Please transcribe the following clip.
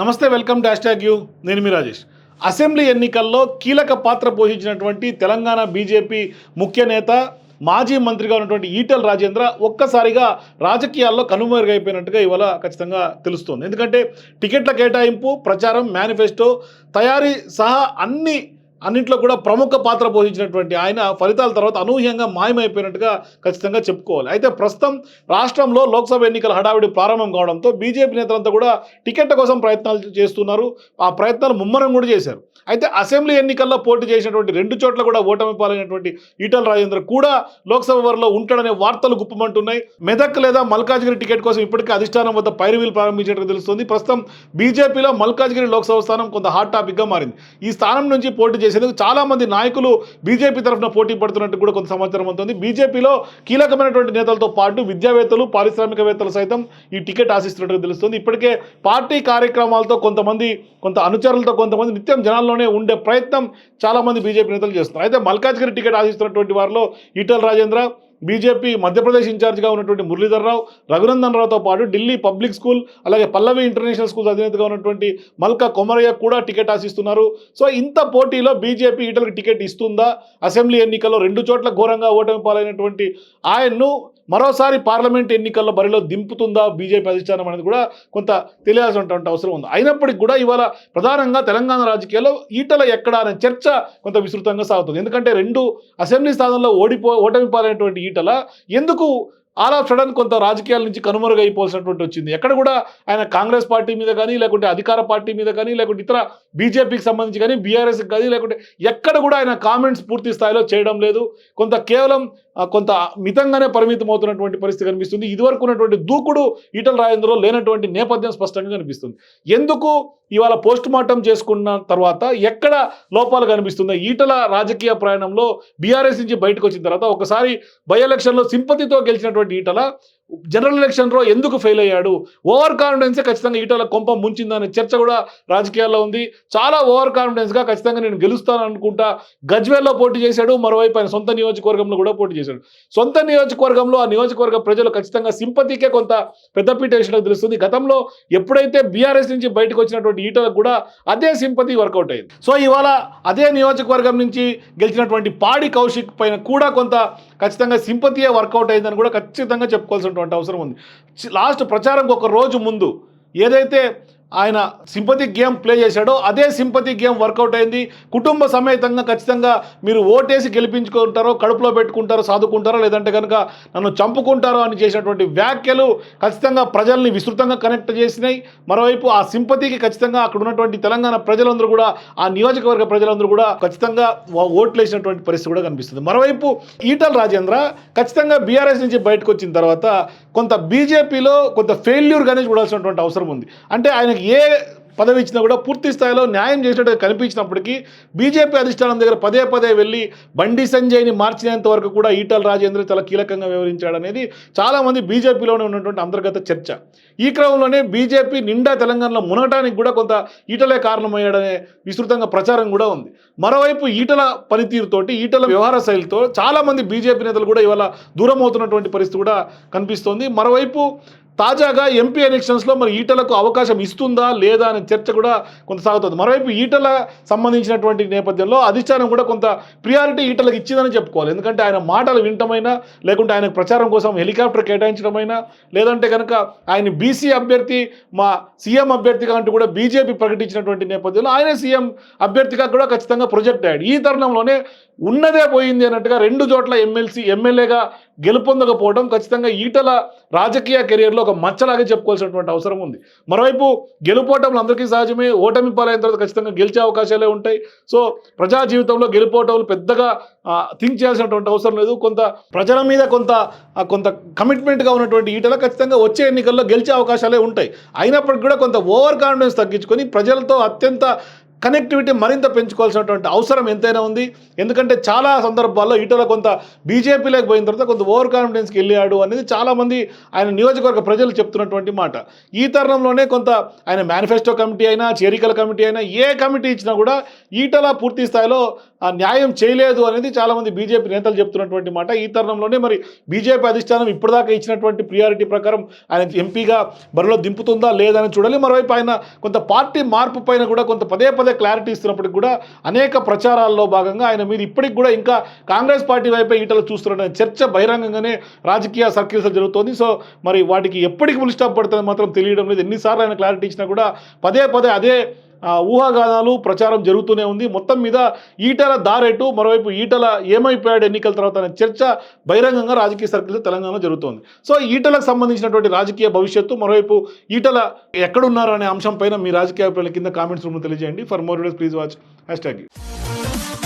నమస్తే welcome dash tag you. నేను మీ Rajesh. Assembly ఎన్నికల్లో కీలక పాత్ర పోషించినటువంటి తెలంగాణ బీజేపీ ముఖ్య నేత మాజీ మంత్రిగా ఉన్నటువంటి ఈటెల రాజేంద్ర ఒక్కసారిగా రాజకీయాల్లో కనుమరుగైపోయినట్టుగా ఇవాళ ఖచ్చితంగా తెలుస్తుంది. ఎందుకంటే టికెట్ల కేటాయింపు ప్రచారం మేనిఫెస్టో తయారీ సహా అన్ని అన్నింటిలో కూడా ప్రముఖ పాత్ర పోషించినటువంటి ఆయన ఫలితాల తర్వాత అనూహ్యంగా మాయమైపోయినట్టుగా ఖచ్చితంగా చెప్పుకోవాలి. అయితే ప్రస్తుతం రాష్ట్రంలో లోక్సభ ఎన్నికల హడావిడి ప్రారంభం కావడంతో బీజేపీ నేతలంతా కూడా టికెట్ కోసం ప్రయత్నాలు చేస్తున్నారు. ఆ ప్రయత్నాలు ముమ్మరం కూడా చేశారు. అయితే అసెంబ్లీ ఎన్నికల్లో పోటీ చేసినటువంటి రెండు చోట్ల కూడా ఓటమి పాలైనటువంటి ఈటల రాజేంద్ర కూడా లోక్సభ వరలో ఉంటాడనే వార్తలు గుప్పమంటున్నాయి. మెదక్ లేదా మల్కాజ్గిరి టికెట్ కోసం ఇప్పటికే అధిష్టానం వద్ద పైరువీలు ప్రారంభించినట్టు తెలుస్తుంది. ప్రస్తుతం బీజేపీలో మల్కాజ్గిరి లోక్సభ స్థానం కొంత హాట్ టాపిక్గా మారింది. ఈ స్థానం నుంచి పోటీ చేసేందుకు చాలామంది నాయకులు బీజేపీ తరఫున పోటీ పడుతున్నట్టు కూడా కొంత సమాచారం అవుతుంది బీజేపీలో కీలకమైనటువంటి నేతలతో పాటు విద్యావేత్తలు పారిశ్రామికవేత్తలు సైతం ఈ టికెట్ ఆశిస్తున్నట్టుగా తెలుస్తుంది. ఇప్పటికే పార్టీ కార్యక్రమాలతో కొంతమంది కొంత అనుచరులతో కొంతమంది నిత్యం జనాల్లోనే ఉండే ప్రయత్నం చాలామంది బీజేపీ నేతలు చేస్తున్నారు. అయితే మల్కాజ్గిరి టికెట్ ఆశిస్తున్నటువంటి వారిలో ఈటల రాజేంద్ర బీజేపీ మధ్యప్రదేశ్ ఇన్ఛార్జ్గా ఉన్నటువంటి మురళీధర్ రావు రఘునందన్ రావుతో పాటు ఢిల్లీ పబ్లిక్ స్కూల్ అలాగే పల్లవి ఇంటర్నేషనల్ స్కూల్ అధినేతగా ఉన్నటువంటి మల్కా కొమరయ్య కూడా టికెట్ ఆశిస్తున్నారు. సో ఇంత పోటీలో బీజేపీ ఈటలకు టికెట్ ఇస్తుందా? అసెంబ్లీ ఎన్నికల్లో రెండు చోట్ల ఘోరంగా ఓటమి పాలైనటువంటి ఆయన్ను మరోసారి పార్లమెంట్ ఎన్నికల్లో బరిలో దింపుతుందా బీజేపీ అధిష్టానం అనేది కూడా కొంత తెలియాల్సినటువంటి అవసరం ఉంది. అయినప్పటికీ కూడా ఇవాళ ప్రధానంగా తెలంగాణ రాజకీయాల్లో ఈటల ఎక్కడ అనే చర్చ కొంత విస్తృతంగా సాగుతుంది. ఎందుకంటే రెండు అసెంబ్లీ స్థానంలో ఓడిపో ఓటమి పాలైనటువంటి ఈటల ఎందుకు ఆల్ ఆఫ్ సడన్ కొంత రాజకీయాల నుంచి కనుమరుగైపోవాల్సినటువంటి వచ్చింది. ఎక్కడ కూడా ఆయన కాంగ్రెస్ పార్టీ మీద కానీ లేకుంటే అధికార పార్టీ మీద కానీ లేకుంటే ఇతర బీజేపీకి సంబంధించి కానీ బీఆర్ఎస్కి కానీ లేకుంటే ఎక్కడ కూడా ఆయన కామెంట్స్ పూర్తి స్థాయిలో చేయడం లేదు. కొంత కేవలం కొంత మితంగానే పరిమితం అవుతున్నటువంటి పరిస్థితి కనిపిస్తుంది. ఇదివరకు ఉన్నటువంటి దూకుడు ఈటల రాజేంద్రలో లేనటువంటి నేపథ్యం స్పష్టంగా కనిపిస్తుంది. ఎందుకు ఇవాళ పోస్ట్ మార్టం చేసుకున్న తర్వాత ఎక్కడ లోపాలు కనిపిస్తుందో ఈటల రాజకీయ ప్రయాణంలో బీఆర్ఎస్ నుంచి బయటకు వచ్చిన తర్వాత ఒకసారి బై ఎలక్షన్లో సింపతితో గెలిచినటువంటి ఈటల జనరల్ ఎలక్షన్లో ఎందుకు ఫెయిల్ అయ్యాడు? ఓవర్ కాన్ఫిడెన్సే ఖచ్చితంగా ఈటల కొంప ముంచిందనే చర్చ కూడా రాజకీయాల్లో ఉంది. చాలా ఓవర్ కాన్ఫిడెన్స్గా ఖచ్చితంగా నేను గెలుస్తాను అనుకుంటా. గజ్వేల్లో పోటీ చేశాడు మరోవైపు ఆయన సొంత నియోజకవర్గంలో కూడా పోటీ చేశాడు. సొంత నియోజకవర్గంలో ఆ నియోజకవర్గ ప్రజలు ఖచ్చితంగా సింపతికే కొంత పెద్దపీట వేసినట్టు తెలుస్తుంది. గతంలో ఎప్పుడైతే బీఆర్ఎస్ నుంచి బయటకు వచ్చినటువంటి ఈటలకు కూడా అదే సింపతి వర్కౌట్ అయింది సో ఇవాళ అదే నియోజకవర్గం నుంచి గెలిచినటువంటి పాడి కౌశిక్ పైన కూడా కొంత ఖచ్చితంగా సింపతియే వర్కౌట్ అయిందని కూడా ఖచ్చితంగా చెప్పుకోవాల్సినటువంటి అవసరం ఉంది. లాస్ట్ ప్రచారంకి ఒక రోజు ముందు ఏదైతే ఆయన సింపతి గేమ్ ప్లే చేశాడో అదే సింపతి గేమ్ వర్కౌట్ అయింది. కుటుంబ సమేతంగా ఖచ్చితంగా మీరు ఓటేసి గెలిపించుకుంటారో కడుపులో పెట్టుకుంటారో సాదుకుంటారో లేదంటే కనుక నన్ను చంపుకుంటారో అని చేసినటువంటి వ్యాఖ్యలు ఖచ్చితంగా ప్రజల్ని విస్తృతంగా కనెక్ట్ చేసినాయి. మరోవైపు ఆ సింపతికి ఖచ్చితంగా అక్కడ ఉన్నటువంటి తెలంగాణ ప్రజలందరూ కూడా ఆ నియోజకవర్గ ప్రజలందరూ కూడా ఖచ్చితంగా ఓట్లు వేసినటువంటి పరిస్థితి కూడా కనిపిస్తుంది. మరోవైపు ఈటల రాజేంద్ర ఖచ్చితంగా బీఆర్ఎస్ నుంచి బయటకు వచ్చిన తర్వాత కొంత బీజేపీలో కొంత ఫెయిల్యూర్ ఫెయిల్యూర్గానే చూడాల్సినటువంటి అవసరం ఉంది. అంటే ఆయన వాళ్ళకి ఏ పదవి ఇచ్చినా కూడా పూర్తి స్థాయిలో న్యాయం చేసినట్టు కనిపించినప్పటికీ బీజేపీ అధిష్టానం దగ్గర పదే పదే వెళ్ళి బండి సంజయ్ని మార్చినంత వరకు కూడా ఈటల రాజేంద్ర చాలా కీలకంగా వివరించాడనేది చాలామంది బీజేపీలోనే ఉన్నటువంటి అంతర్గత చర్చ. ఈ క్రమంలోనే బీజేపీ నిండా తెలంగాణలో మునగటానికి కూడా కొంత ఈటలే కారణమయ్యాడనే విస్తృతంగా ప్రచారం కూడా ఉంది. మరోవైపు ఈటల పనితీరుతోటి ఈటల వ్యవహార శైలితో చాలామంది బీజేపీ నేతలు కూడా ఇవాళ దూరం అవుతున్నటువంటి పరిస్థితి కూడా కనిపిస్తోంది. మరోవైపు తాజాగా ఎంపీ ఎలక్షన్స్లో మరి ఈటలకు అవకాశం ఇస్తుందా లేదా అనే చర్చ కూడా కొంత సాగుతుంది. మరోవైపు ఈటల సంబంధించినటువంటి నేపథ్యంలో అధిష్టానం కూడా కొంత ప్రియారిటీ ఈటలకు ఇచ్చిందని చెప్పుకోవాలి. ఎందుకంటే ఆయన మాటలు వినటమైనా లేకుంటే ఆయన ప్రచారం కోసం హెలికాప్టర్ కేటాయించడమైనా లేదంటే కనుక ఆయన బీసీ అభ్యర్థి మా సీఎం అభ్యర్థిగా అంటూ కూడా బీజేపీ ప్రకటించినటువంటి నేపథ్యంలో ఆయన సీఎం అభ్యర్థిగా కూడా ఖచ్చితంగా ప్రొజెక్ట్ అయ్యాడు ఈ తరుణంలోనే ఉన్నదే పోయింది అన్నట్టుగా రెండు చోట్ల ఎమ్మెల్సీ ఎమ్మెల్యేగా గెలుపొందకపోవడం ఖచ్చితంగా ఈటల రాజకీయ కెరియర్లో ఒక మచ్చలాగా చెప్పుకోవాల్సినటువంటి అవసరం ఉంది. మరోవైపు గెలుపోవటంలో అందరికీ సహజమే. ఓటమి పాలైన తర్వాత ఖచ్చితంగా గెలిచే అవకాశాలే ఉంటాయి. సో ప్రజా జీవితంలో గెలుపోటములు పెద్దగా థింక్ చేయాల్సినటువంటి అవసరం లేదు. కొంత ప్రజల మీద కొంత కొంత కమిట్మెంట్గా ఉన్నటువంటి ఈటల ఖచ్చితంగా వచ్చే ఎన్నికల్లో గెలిచే అవకాశాలే ఉంటాయి. అయినప్పటికీ కూడా కొంత ఓవర్ కాన్ఫిడెన్స్ తగ్గించుకొని ప్రజలతో అత్యంత కనెక్టివిటీ మరింత పెంచుకోవాల్సినటువంటి అవసరం ఎంతైనా ఉంది. ఎందుకంటే చాలా సందర్భాల్లో ఇటీవల కొంత బీజేపీలోకి పోయిన తర్వాత కొంత ఓవర్ కాన్ఫిడెన్స్కి వెళ్ళాడు అనేది చాలామంది ఆయన నియోజకవర్గ ప్రజలు చెప్తున్నటువంటి మాట. ఈ తరుణంలోనే కొంత ఆయన మేనిఫెస్టో కమిటీ అయినా చేరికల కమిటీ అయినా ఏ కమిటీ ఇచ్చినా కూడా ఈటల పూర్తి స్థాయిలో న్యాయం చేయలేదు అనేది చాలామంది బీజేపీ నేతలు చెప్తున్నటువంటి మాట. ఈ తరుణంలోనే మరి బీజేపీ అధిష్టానం ఇప్పటిదాకా ఇచ్చినటువంటి ప్రియారిటీ ప్రకారం ఆయన ఎంపీగా బరిలో దింపుతుందా లేదని చూడాలి. మరోవైపు ఆయన కొంత పార్టీ మార్పు పైన కూడా కొంత పదే పదే క్లారిటీ ఇస్తున్నప్పటికి కూడా అనేక ప్రచారాల్లో భాగంగా ఆయన మీద ఇప్పటికి కూడా ఇంకా కాంగ్రెస్ పార్టీ వైపే ఈటలు చూస్తున్న చర్చ బహిరంగంగానే రాజకీయ సర్కిల్స్ జరుగుతోంది. సో మరి వాటికి ఎప్పటికి ఫుల్ స్టాప్ పడుతుంది మాత్రం తెలియడం లేదు. ఎన్నిసార్లు ఆయన క్లారిటీ ఇచ్చినా కూడా పదే పదే అదే ఊహాగానాలు ప్రచారం జరుగుతూనే ఉంది. మొత్తం మీద ఈటల దారెటు మరోవైపు ఈటల ఏమైపోయాడు ఎన్నికల తర్వాత అనే చర్చ బహిరంగంగా రాజకీయ సర్కిల్ తెలంగాణలో జరుగుతోంది. సో ఈటలకు సంబంధించినటువంటి రాజకీయ భవిష్యత్తు మరోవైపు ఈటల ఎక్కడున్నారు అనే అంశం పైన మీ రాజకీయ అభిప్రాయాల కింద కామెంట్స్ రూమ్లో తెలియజేయండి. For more videos please watch hashtag